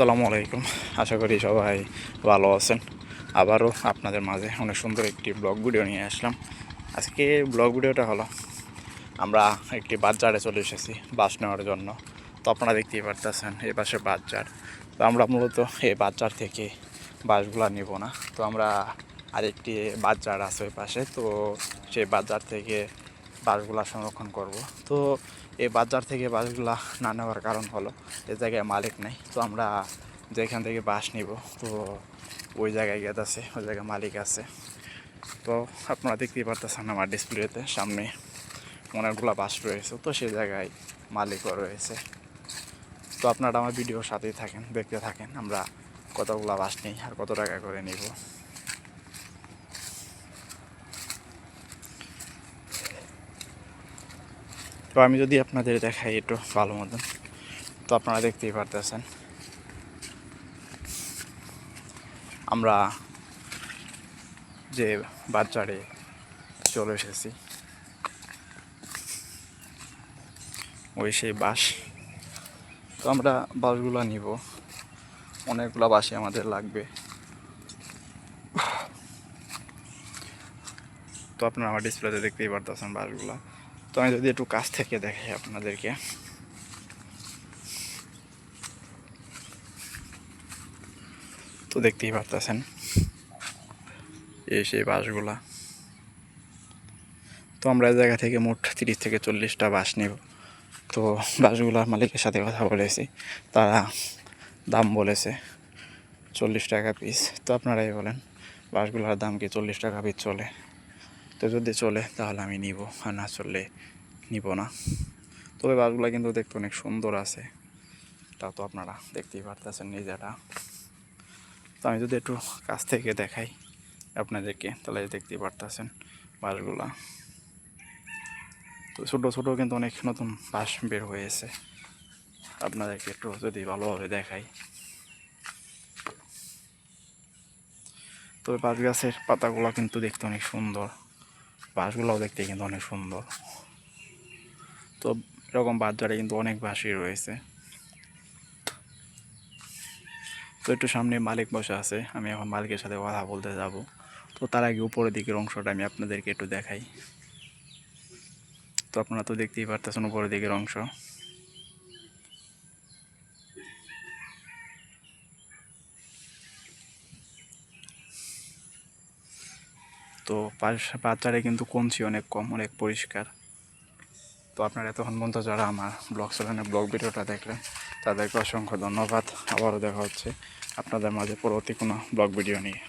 আসসালামু আলাইকুম। আশা করি সবাই ভালো আছেন। আবারও আপনাদের মাঝে অনেক সুন্দর একটি ব্লগ ভিডিও নিয়ে আসলাম। আজকে ব্লগ ভিডিওটা হলো, আমরা একটি বাজারে চলে এসেছি বাস নেওয়ার জন্য। তো আপনারা দেখতেই পারতেছেন এই পাশে বাজার। তো আমরা মূলত এই বাজার থেকে বাসগুলো নিব না। তো আমরা আরেকটি বাজার আছে ওই পাশে। তো সেই বাজার থেকে বাসগুলা সংরক্ষণ করব। তো এই বাজার থেকে বাসগুলা না নেওয়ার কারণ হলো এ জায়গায় মালিক নেই। তো আমরা যেখান থেকে বাস নিব, তো ওই জায়গায় গেত আছে ওই জায়গায় মালিক আছে। তো আপনারা দেখতেই পারতেছেন আমার ডিসপ্লেতে, সামনে অনেকগুলো বাস রয়েছে, তো সেই জায়গায় মালিকও রয়েছে। তো আপনারা আমার ভিডিওর সাথেই থাকেন, দেখতে থাকেন, আমরা কতগুলো বাস নিই আর কত টাকা করে নিব। তো আমি যদি আপনাদের দেখাই একটু ভালো মতন, তো আপনারা দেখতেই পারতেছেন। আমরা যে বাজারে চলে এসেছি, ওই সেই বাস। তো আমরা বাসগুলো নিব। অনেকগুলো বাসই আমাদের লাগবে। তো আপনারা আমার ডিসপ্লেতে দেখতেই পারতেছেন বাসগুলো। তো আমি যদি একটু কাছ থেকে দেখাই আপনাদেরকে। তো দেখতেই পারতেছেন এই সেই বাসগুলা। তো আমরা এই জায়গা থেকে মোট তিরিশ থেকে চল্লিশটা বাস নেব। তো বাসগুলার মালিকের সাথে কথা বলেছি, তারা দাম বলেছে চল্লিশ টাকা পিস তো আপনারাই বলেন, বাসগুলোর দাম কি চল্লিশ টাকা পিস চলে? তো যদি চলে, তাহলে আমি নিব, আর না চললে নিব না। তবে বাসগুলো কিন্তু দেখতে অনেক সুন্দর আছে। তা তো আপনারা দেখতেই পারতেছেন নিজেরা। তো আমি যদি একটু কাছ থেকে দেখাই আপনাদেরকে, তাহলে দেখতেই পারতেছেন বাসগুলা। তো ছোটো ছোটো কিন্তু অনেক নতুন বাস বের হয়েছে। আপনাদেরকে একটু যদি ভালোভাবে দেখাই। তবে বাস গাছের পাতাগুলো কিন্তু দেখতে অনেক সুন্দর। বাসগুলোও দেখতে কিন্তু অনেক সুন্দর। তো এরকম বাজারে কিন্তু অনেক বাসই রয়েছে। তো একটু সামনে মালিক বসে আছে, আমি এখন মালিকের সাথে কথা বলতে যাব। তো তার আগে উপরের দিকের অংশটা আমি আপনাদেরকে একটু দেখাই। তো আপনারা তো দেখতেই পারতেছেন উপরের দিকের অংশ। তো বাজারে কিন্তু কমছি অনেক কম, অনেক পরিষ্কার। তো আপনারা এতক্ষণ পর্যন্ত যারা আমার ব্লগ চলেন ব্লগ ভিডিওটা দেখলেন, তাদেরকে অসংখ্য ধন্যবাদ। আবারও দেখা হচ্ছে আপনাদের মাঝে পরবর্তী কোনো ব্লগ ভিডিও নিয়ে।